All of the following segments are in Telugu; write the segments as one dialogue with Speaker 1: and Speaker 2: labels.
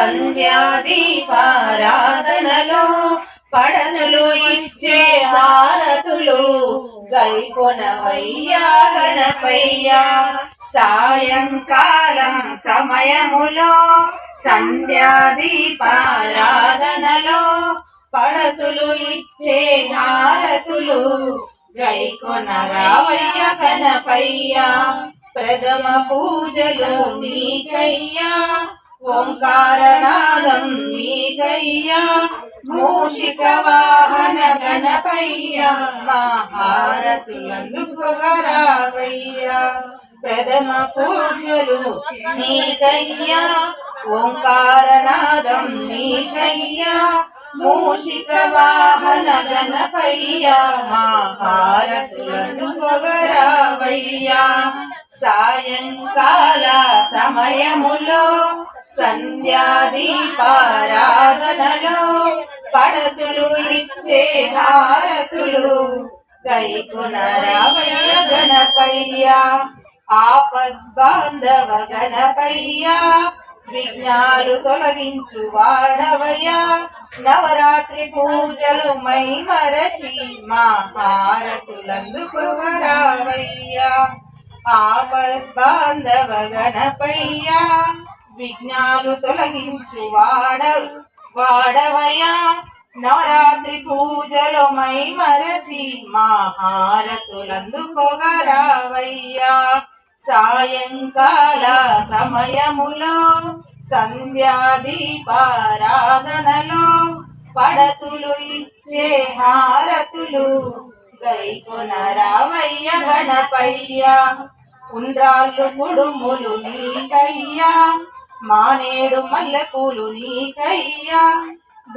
Speaker 1: సంధ్యాదీపారాధనలో పడనులు ఇచ్చే హారతులు గైకొనవయ్యా గణపయ్యా. సాయంకాలం సమయములో సంధ్యాదీపారాధనలో పడతులు ఇచ్చే హారతులు గైకొనరావయ్య గణపయ్యా. ప్రథమ పూజలు నీకయ్యా. ఓంకారనాదం నీకయ్యా మూషిక వాహన గణపయ్యా మహారతులందుకొగరావయ్యా ప్రథమ పూజలు నీకయ్యా ఓంకారనాదం నీకయ్యా మూషిక వాహన గణపయ్యా మహారతులందుకొగరావయ్యా సాయంకాల సమయములో సంధ్యాదీపారాధనలో పడతులు ఇచ్చే హారతులు గైకునరావయ్య గణపయ్యా ఆపద్బాంధవ గణపయ్యా విఘ్నాలు తొలగించు వాడవయ్యా నవరాత్రి పూజలు మై మరచి మా హారతులందుకోవరావయ్యా. ఆపద్బాంధవ గణపయ్యా విఘ్నాలు తొలగించు వాడ వాడవయ్యా. నవరాత్రి పూజలు మై మరచి మహారతులందుకోగా రావయ్యా. సాయంకాల సమయములో సంధ్యాదీపారాధనలో పడతులు ఇచ్చే హారతులు గైకొనరావయ్య గణపయ్య. ఉండ్రాళ్ళు కుడుములు నీకయ్యా మానేడు మల్లెపూలు నీకయ్యా.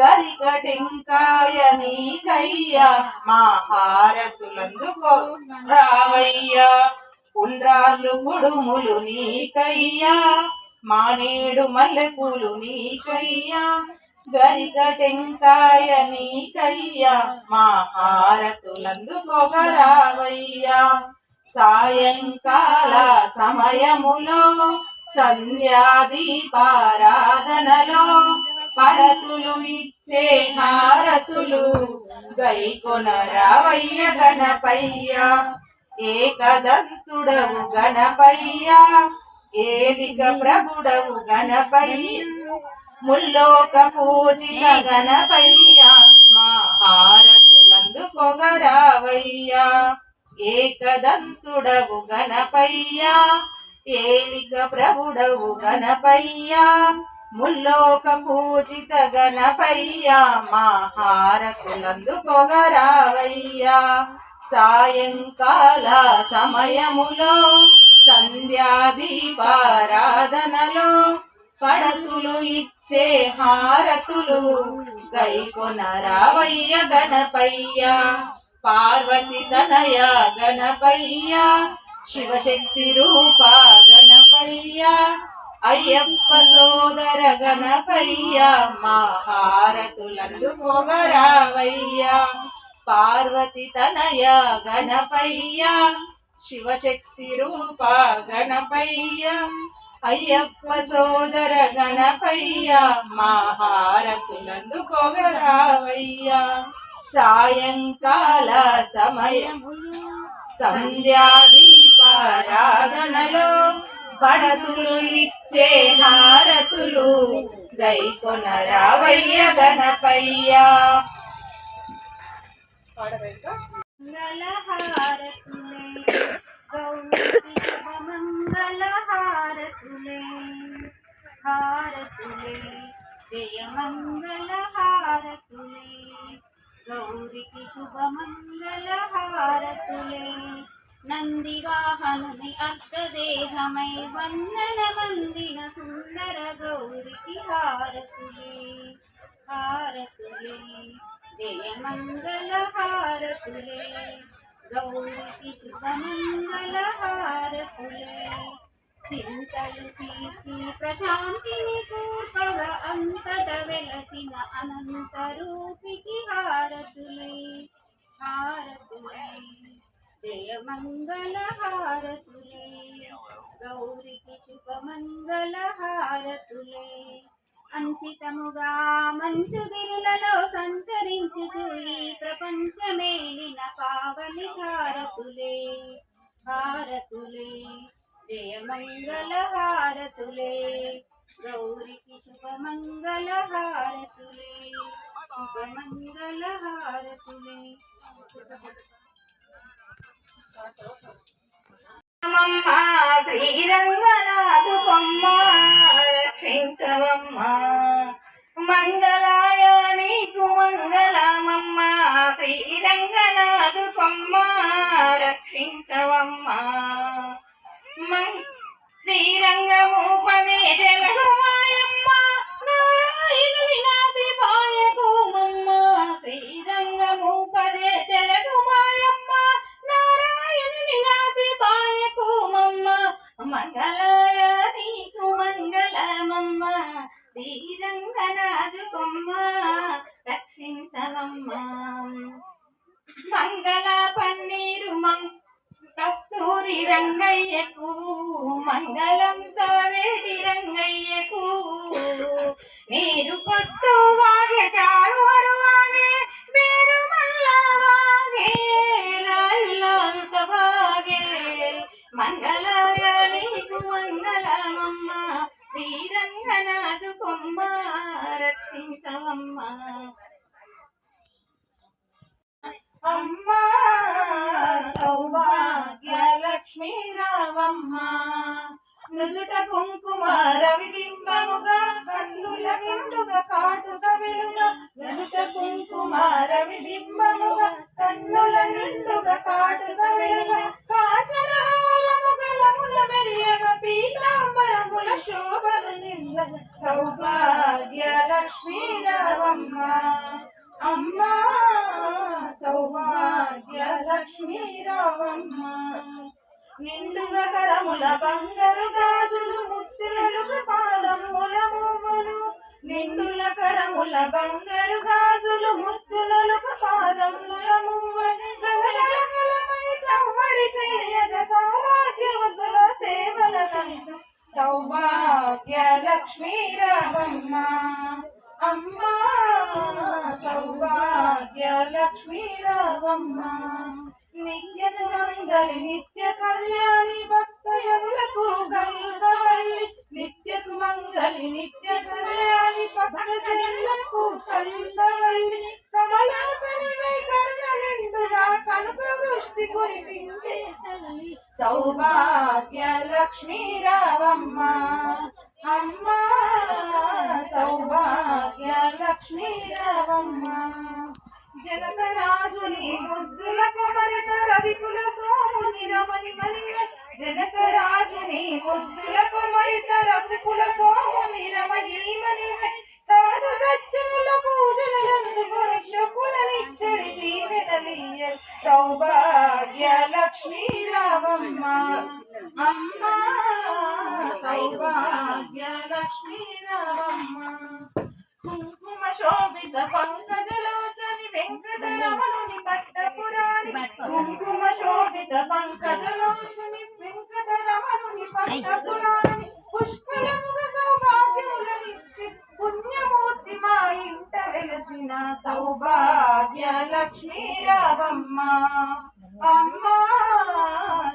Speaker 1: గరిక టెంకాయ నీకయ్యా మా హారతులందుకో రావయ్యా ఉండ్రాళ్ళు కుడుములు నీకయ్యా మానేడు మల్లెపూలు నీకయ్యా. గరిగటెంకాయ నీకయ్యా మా హారతులందుకొగరావయ్యా సాయంకాల సమయములో సంధ్యాదీపారాధనలో పడతులు ఇచ్చే హారతులు గైకొనరావయ్య గణపయ్య. ఏకదంతుడవు గణపయ్య ఏలిక ప్రభుడవు గణపయ్య. ముల్లోక పూజిత గణపయ్య మా పొగరావయ్యా. ఏకదంతుడవు గణపయ్యా ఏలిక ప్రభుడవు గణపయ్యా. ముల్లోక పూజిత గణపయ్యా మా పొగరావయ్యా. సాయంకాల సమయములో సంధ్యాదీపారాధనలో పడతులు ఇచ్చే హారతులు గైకొనరావయ్య గణపయ్య. పార్వతి తనయ గణపయ్య. శివశక్తి రూప గణపయ్య. అయ్యప్ప సోదర గణపయ్య. మా హారతులందు పొగరావయ్య పార్వతి తనయ గణపయ్య. శివశక్తి రూప గణపయ్య. అయ్యప్ప సోదర గణపయ్య మా హారతులందు పొగరావయ్య. సాయంకాల సమయము సంధ్యాదీపారాధనలో పడతులు ఇచ్చే హారతులు గైకొనరావయ్య గణపయ్య.
Speaker 2: మంగళహారతులే గౌరీ మంగళహారతులే జయ మంగళహారతులే గౌరికి శుభమంగళహారతులే నంది వాహనుని అర్ధదేహమై వందన వందిన సుందర గౌరికి హారతులే హారతులే జయ మంగళ హారతులే గౌరికి శుభమంగళ హారతులే చింతలు తీర్చి ప్రశాంతిని కూర్పగా అంతట వెలసిన అనంత రూపికి హారతులే హారతులే జయమంగళ హారతులే గౌరికి శుభమంగళ హారతులే. అంచితముగా మంచుగిరులలో సంచరించుచు ఈ ప్రపంచమేలిన పావని హారతులే హారతులే. శుభమంగళహారతులే గౌరికి శుభమంగళహారతులే.
Speaker 1: శుభమంగళహారతులే. శ్రీరంగనాథు బొమ్మ రక్షించవమ్మ. మంగళాయ నీకు మంగళమమ్మ శ్రీరంగనాథు బొమ్మ రక్షించవమ్మా. శ్రీరంగము పదే జగడు మాయమ్మ నారాయణుని నాది పాయకోమమ్మ శ్రీరంగము పదే జగడు మాయమ్మ నారాయణుని నాది పాయకోమమ్మ మంగళాయ నీకు మంగళమమ్మ. శ్రీరంగనాథు కొమ్మ రక్షించవమ్మ. మంగళ పన్నీరు మంగ కస్తూరి రంగయ్యకు మంగళం కావేరి రంగయ్యకు మీరు కొట్టు వాగే చారు హరువాగే మీరు మళ్ళా వాగే రాయులంత వాగే. మంగళాయాలకు మంగళమమ్మ శ్రీరంగనాథు కొమ్మ రక్షించవమ్మ. అమ్మా సౌభాగ్య లక్ష్మీ నుదుట కుంకుమ రవిబింబముగా కన్నుల నిండుగా కాటుక వెలుగ. నుదుట కుంకుమ రవిబింబముగా కన్నుల నిండుగా కాటుక వెలుగ. కాచన హారము గలముల మెరియగ పీతాంబరముల శోభను నింద. సౌభాగ్య లక్ష్మీ రావమ్మ. అమ్మా సౌభాగ్య లక్ష్మీ రావమ్మ. నిండుగా కరముల బంగారు గాజులు ముత్తులకు పాదముల మూవలు నిండుల కరముల బంగారు గాజులు ముత్తులకు పాదముల మూవలు గలగల సవ్వడి చేయగ సౌభాగ్యవతుల సేవల సౌభాగ్య లక్ష్మీ రామమ్మ. అమ్మా సౌభాగ్య లక్ష్మీ రామమ్మ. నిత్య సుమంగళి నిత్య కళ్యాణి భక్తజనులకు గంగవల్లి నిత్య సుమంగళి నిత్య కళ్యాణి భక్తజనులకు కల్పవల్లి. కమలాసని కరుణ నిండుగా కనుక వృష్టి కురిపించే సౌభాగ్య లక్ష్మీ రావమ్మ. అమ్మ సౌభాగ్య లక్ష్మీ రావమ్మ. జనకరాజుని ముద్దుల కొమరిత రవికుల సోముని రమణి మరియ మణి జనకరాజుని ముద్దుల కొమరిత రవికుల సోముని రమణి మణి సాధు సజ్జనుల పూజలు అందుకొని శకులనిచ్చడి దీవెనలీయ సౌభాగ్య లక్ష్మీ రామమ్మ. అమ్మ సౌభాగ్య లక్ష్మీ రామమ్మ. కుంకుమ శోభిత పంకజలోచని వెంకటరమణుని పట్టపురాణి కుంకుమ శోభిత పంకజలోచుని వెంకట పంకజలోచని వెంకటరమణుని పట్టపురాణి పుష్కలముగ సౌభాగ్యములనిచ్చి పుణ్యమూర్తి మా ఇంట వెలసిన సౌభాగ్య లక్ష్మీ రావమ్మ అమ్మ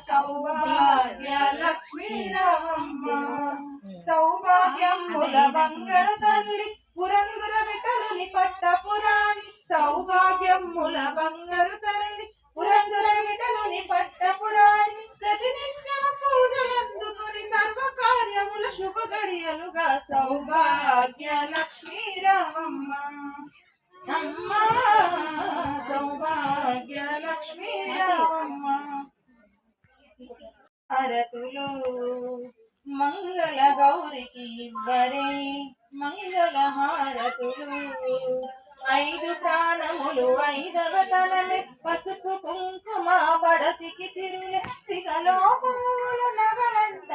Speaker 1: సౌభాగ్య లక్ష్మీ రావమ్మ సౌభాగ్యముల బంగారు తల్లి పురందుర విటలుని పట్ట పురాణి సౌభాగ్యం ముల బంగారు హారతులు మంగళ గౌరికి ఇవ్వరే. మంగళ హారతులు ఐదు ప్రాణములు ఐదవ తనమే పసుపు కుంకుమ పడతికి సిరులే సిగలో పువ్వులు నగలంట.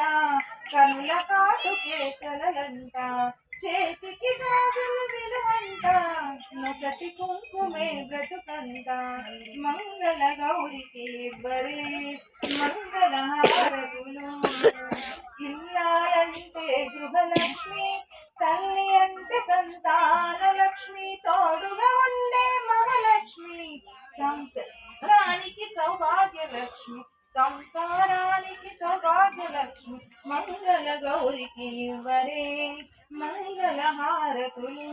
Speaker 1: కనుల కాటుకే కలలంట చేతికి గాజులు విలువంట నొసటి కుంకుమే బ్రతుకంట. మంగళ గౌరికి బరే మంగళ హారతులు. ఇల్లాలంటే గృహలక్ష్మి తల్లి అంటే సంతాన లక్ష్మి తోడుగా ఉండే మహలక్ష్మి సంసారానికి సౌభాగ్య లక్ష్మి సంసారానికి సౌభాగ్య లక్ష్మి మంగళ గౌరికి వరే మంగళ హారతులు